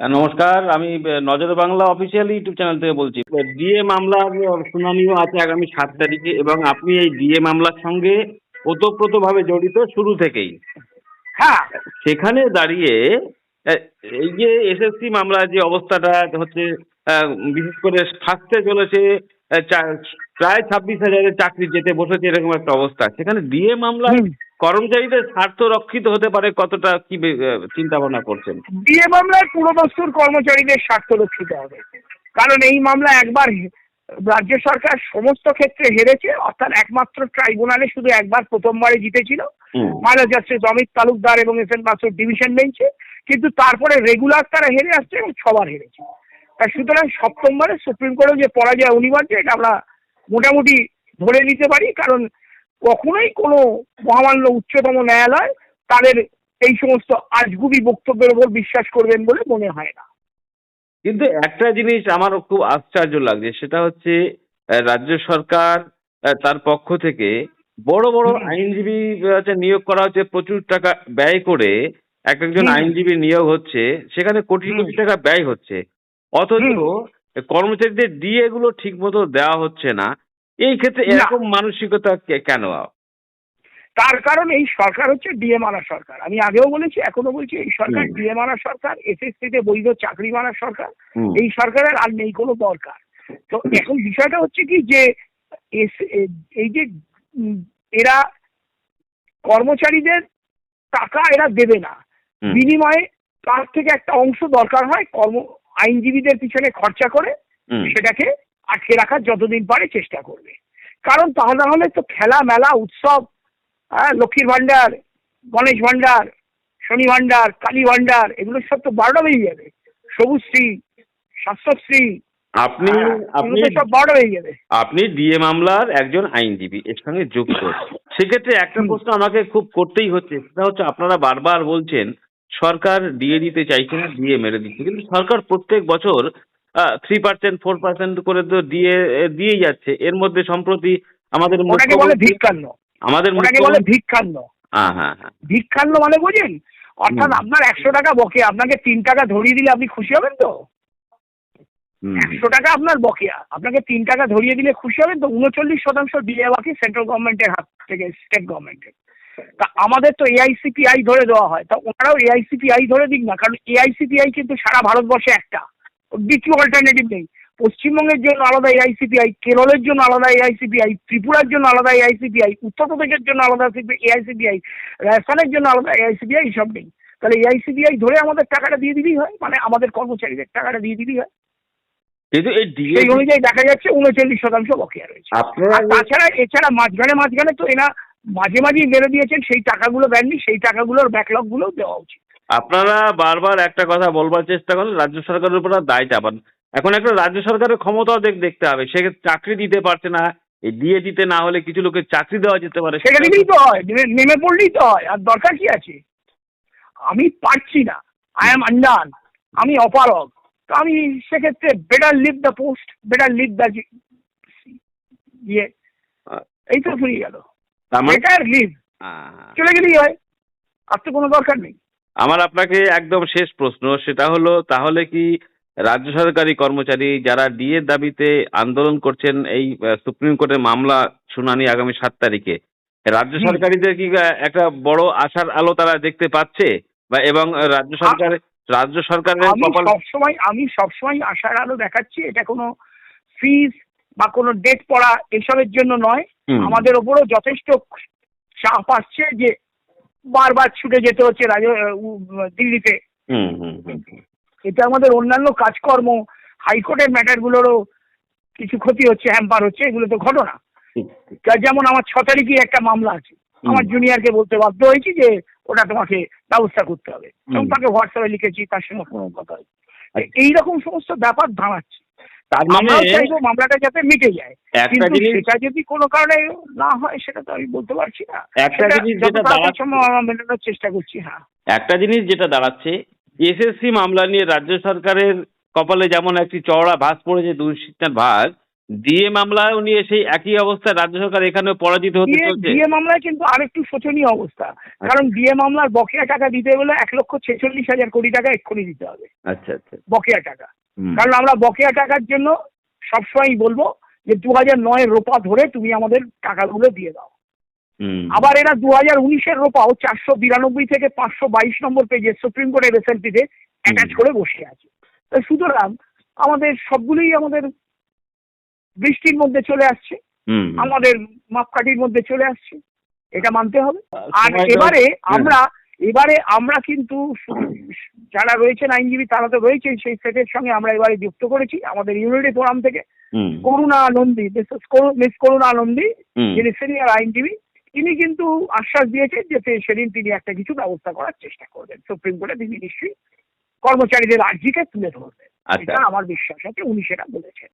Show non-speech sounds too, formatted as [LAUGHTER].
নমস্কার আমি নজর বাংলা অফিসিয়াল ইউটিউব চ্যানেল থেকে বলছি। ডিএ মামলার শুনানিও আছে আগামী সাত তারিখে এবং আপনি এই ডিএ মামলার সঙ্গে ওতপ্রোতভাবে জড়িত শুরু থেকেই। হ্যাঁ। সেখানে দাঁড়িয়ে এই যে এসএসসি মামলার যে অবস্থাটা হচ্ছে আহ, বিশেষ করে থাকতে চলেছে চা- প্রায় ছাব্বিশ হাজারের চাকরি যেতে বসেছে এরকম একটা অবস্থা। সেখানে ডিএ মামলা কর্মচারীদের স্বার্থ রক্ষিত হতে পারে কতটা কি চিন্তা ভাবনা করছেন? ডিএ মামলায় পুরোদস্তুর কর্মচারীদের স্বার্থ রক্ষিত হবে। কারণ এই মামলা একবার রাজ্য সরকার সমস্ত ক্ষেত্রে হেরেছে অর্থাৎ একমাত্র ট্রাইব্যুনালে শুধু একবার প্রথমবারে জিতেছিল। মানব জাস্টিস অমিত তালুকদার এবং এস এন বাসুর ডিভিশন বেঞ্চে কিন্তু তারপরে রেগুলার তারা হেরে আসছে এবং ছবার হেরেছে। সুতরাং সপ্তমবারে সুপ্রিম কোর্টে যে পরাজয় অনিবার্য এটা আমরা মোটামুটি ধরে নিতে পারি কারণ কখনোই কোনো মহামান্য উচ্চতম ন্যায়ালয় তাদের এই সমস্ত আজগুবি বক্তব্যের উপর বিশ্বাস করবেন বলে মনে হয় না কিন্তু একটা জিনিস আমার খুব আশ্চর্য লাগছে সেটা হচ্ছে রাজ্য সরকার তার পক্ষ থেকে বড় বড় আইনজীবী নিয়োগ করা হচ্ছে প্রচুর টাকা ব্যয় করে এক একজন। আইনজীবী নিয়োগ হচ্ছে সেখানে কোটি কোটি টাকা ব্যয় হচ্ছে অথচ। কর্মচারীদের ডিএ গুলো ঠিক মতো দেওয়া হচ্ছে না। এই ক্ষেত্রে এরকম মানসিকতা কেন? তার কারণ এই সরকার হচ্ছে ডিএ মারা সরকার। আমি আগেও বলেছি এখনও বলছি এই সরকার। ডিএ মারা সরকার এসএসসি তে বৈধ চাকরি মারা সরকার এই সরকারের আর নেই কোনো দরকার। তো এখন বিষয়টা হচ্ছে কি যে এস- এই যে এরা কর্মচারীদের টাকা এরা দেবে না। বিনিময়ে তার থেকে একটা অংশ দরকার হয় কর্ম আইনজীবীদের পিছনে খরচা করে সেটাকে আটকে রাখার যতদিন পারে চেষ্টা করবে। কারণ তাহলে হলে তো খেলা মেলা উৎসব হ্যাঁ লক্ষ্মীর ভান্ডার গণেশ ভান্ডার শনি ভান্ডার কালী ভান্ডার এগুলো সব তো বারোটা বেরিয়ে যাবে সবুজশ্রী স্বাস্থ্যশ্রী আপনি হ্যাঁ, আপনি সব বারোটা বেরিয়ে যাবে। আপনি ডিএ মামলার একজন আইনজীবী এর সঙ্গে যুক্ত। [LAUGHS] সেক্ষেত্রে একটা প্রশ্ন আমাকে খুব করতেই হচ্ছে সেটা হচ্ছে আপনারা বারবার বলছেন সরকার দিয়ে দিতে চাইছে না দিয়ে মেরে দিচ্ছে। কিন্তু সরকার প্রত্যেক বছর থ্রি পার্সেন্ট ফোর পার্সেন্ট করে তো দিয়ে দিয়েই যাচ্ছে। এর মধ্যে সম্প্রতি আমাদের ভিক্ষান্ন। আমাদের বলে ভিক্ষান্ন। হ্যাঁ হ্যাঁ হ্যাঁ। ভিক্ষান্ন মানে বোঝেন অর্থাৎ আপনার একশো টাকা বকে আপনাকে তিন টাকা ধরিয়ে দিলে আপনি খুশি হবেন তো? একশো টাকা আপনার বকেয়া। আপনাকে তিন টাকা ধরিয়ে দিলে খুশি হবেন তো? উনচল্লিশ শতাংশ দিয়ে বাকি সেন্ট্রাল গভর্নমেন্টের হাত থেকে স্টেট গভর্নমেন্টের। তা আমাদের তো এআইসিপিআই ধরে দেওয়া হয়। তা ওনারাও এআইসিপিআই ধরে দিক না কারণ এআইসিপিআই কিন্তু সারা ভারতবর্ষে একটা। দ্বিতীয় অল্টারনেটিভ নেই। পশ্চিমবঙ্গের জন্য আলাদা এআইসিপিআই কেরলের জন্য আলাদা এআইসিপিআই ত্রিপুরার জন্য আলাদা এআইসিপিআই উত্তরপ্রদেশের জন্য আলাদা এআইসিপিআই রাজস্থানের জন্য আলাদা এআইসিপিআই সব নেই। তাহলে এআইসিপিআই ধরে আমাদের টাকাটা দিয়ে দিলেই হয় মানে আমাদের কর্মচারীদের টাকাটা দিয়ে দিলেই হয়। কিন্তু এই সেই অনুযায়ী দেখা যাচ্ছে উনচল্লিশ শতাংশ বকেয়া রয়েছে। আপনারা তাছাড়া এছাড়া মাঝখানে মাঝখানে তো এরা মাঝে মাঝেই মেরে দিয়েছেন সেই টাকাগুলো দেননি সেই টাকাগুলোর ব্যাকলগগুলো দেওয়া উচিত। আপনারা বারবার একটা কথা বলবার চেষ্টা করেন রাজ্য সরকারের উপর দায় চাপান। এখন একটা রাজ্য সরকারের ক্ষমতাও দেখ দেখতে হবে সে চাকরি দিতে পারছে না এই দিয়ে দিতে না হলে কিছু লোকের চাকরি দেওয়া যেতে পারে সেটা দিলেই তো হয় নেমে- নেমে পড়লেই তো হয় আর দরকার কি আছে? আমি পারছি না আই এম আন্ডান আমি অপারগ তো আমি সেক্ষেত্রে better leave the post better leave the ইয়ে এই তো ফুরিয়ে গেল। মানে- লিভ চলে গেলেই হয়। আর তো কোনো দরকার নেই। আমার আপনাকে একদম শেষ প্রশ্ন সেটা হলো তাহলে কি রাজ্য সরকারি কর্মচারী যারা ডিএর দাবিতে আন্দোলন করছেন এই সুপ্রিম কোর্টের মামলা শুনানি আগামী সাত তারিখে রাজ্য সরকারিদের কি একটা বড় আশার আলো তারা দেখতে পাচ্ছে? বা এবং রাজ্য সরকার রাজ্য সরকারের আমি সবসময় আমি সবসময় আশার আলো দেখাচ্ছি এটা কোনো ফিজ বা কোনো ডেট পড়া এসবের জন্য নয়। আমাদের ওপরও যথেষ্ট চাপ আসছে যে বারবার ছুটে যেতে হচ্ছে রাজ দিল্লিতে। এতে আমাদের অন্যান্য কাজকর্ম হাইকোর্টের ম্যাটারগুলোরও কিছু ক্ষতি হচ্ছে হ্যাম্পার হচ্ছে এগুলো তো ঘটনা। যেমন আমার ছ তারিখে একটা মামলা আছে। আমার জুনিয়রকে বলতে বাধ্য হয়েছি যে ওটা তোমাকে ব্যবস্থা করতে হবে। এবং। তাকে হোয়াটসঅ্যাপে লিখেছি তার সঙ্গে কোনো কথা হয়নি। এইরকম সমস্ত ব্যাপার দাঁড়াচ্ছে। তার মানে চাইব মামলাটা যাতে মিটে যায়। একটা কিন্তু জিনিস সেটা যদি কোনো কারণে না হয় সেটা তো আমি বলতে পারছি না। একটা জিনিস যেটা দাঁড়াচ্ছে মেটানোর চেষ্টা করছি হ্যাঁ। একটা জিনিস যেটা দাঁড়াচ্ছে এসএসসি মামলা নিয়ে রাজ্য সরকারের কপালে যেমন একটি চওড়া ভাস পড়েছে দুশ্চিন্তার ভাগ ডিএ মামলায় নিয়ে সেই একই অবস্থায় রাজ্য সরকার এখানে পরাজিত হতে চলছে। ডিএ মামলায় কিন্তু আরেকটু শোচনীয় অবস্থা। কারণ ডিএ মামলার বকেয়া টাকা দিতে গেলে এক লক্ষ ছেচল্লিশ হাজার কোটি টাকা এক্ষুনি দিতে হবে। আচ্ছা আচ্ছা। বকেয়া টাকা। কারণ আমরা বকেয়া টাকার জন্য সবসময় বলব যে দু হাজার নয়ের রোপা ধরে তুমি আমাদের টাকাগুলো দিয়ে দাও। আবার এরা দু হাজার উনিশের রোপাও চারশো বিরানব্বই থেকে পাঁচশো বাইশ নম্বর পেজে সুপ্রিম কোর্টের এসএলপিতে অ্যাটাচ করে বসে আছে। সুতরাং আমাদের সবগুলোই আমাদের বৃষ্টির মধ্যে চলে আসছে। আমাদের মাপকাঠির মধ্যে চলে আসছে। এটা মানতে হবে। আর এবারে। আমরা এবারে আমরা কিন্তু যারা রয়েছেন আইনজীবী তারা তো রয়েছেন সেই সেটের সঙ্গে আমরা এবারে যুক্ত করেছি আমাদের ইউনিটি ফোরাম থেকে। করুণা আনন্দী মিস করুণা আনন্দী যিনি সিনিয়র আইনজীবী তিনি কিন্তু আশ্বাস দিয়েছেন যে সেদিন তিনি একটা কিছু ব্যবস্থা করার চেষ্টা করবেন। সুপ্রিম কোর্টে তিনি নিশ্চয়ই কর্মচারীদের আর্জিকে তুলে ধরবেন। আচ্ছা। এটা আমার বিশ্বাস আছে উনি সেটা বলেছেন।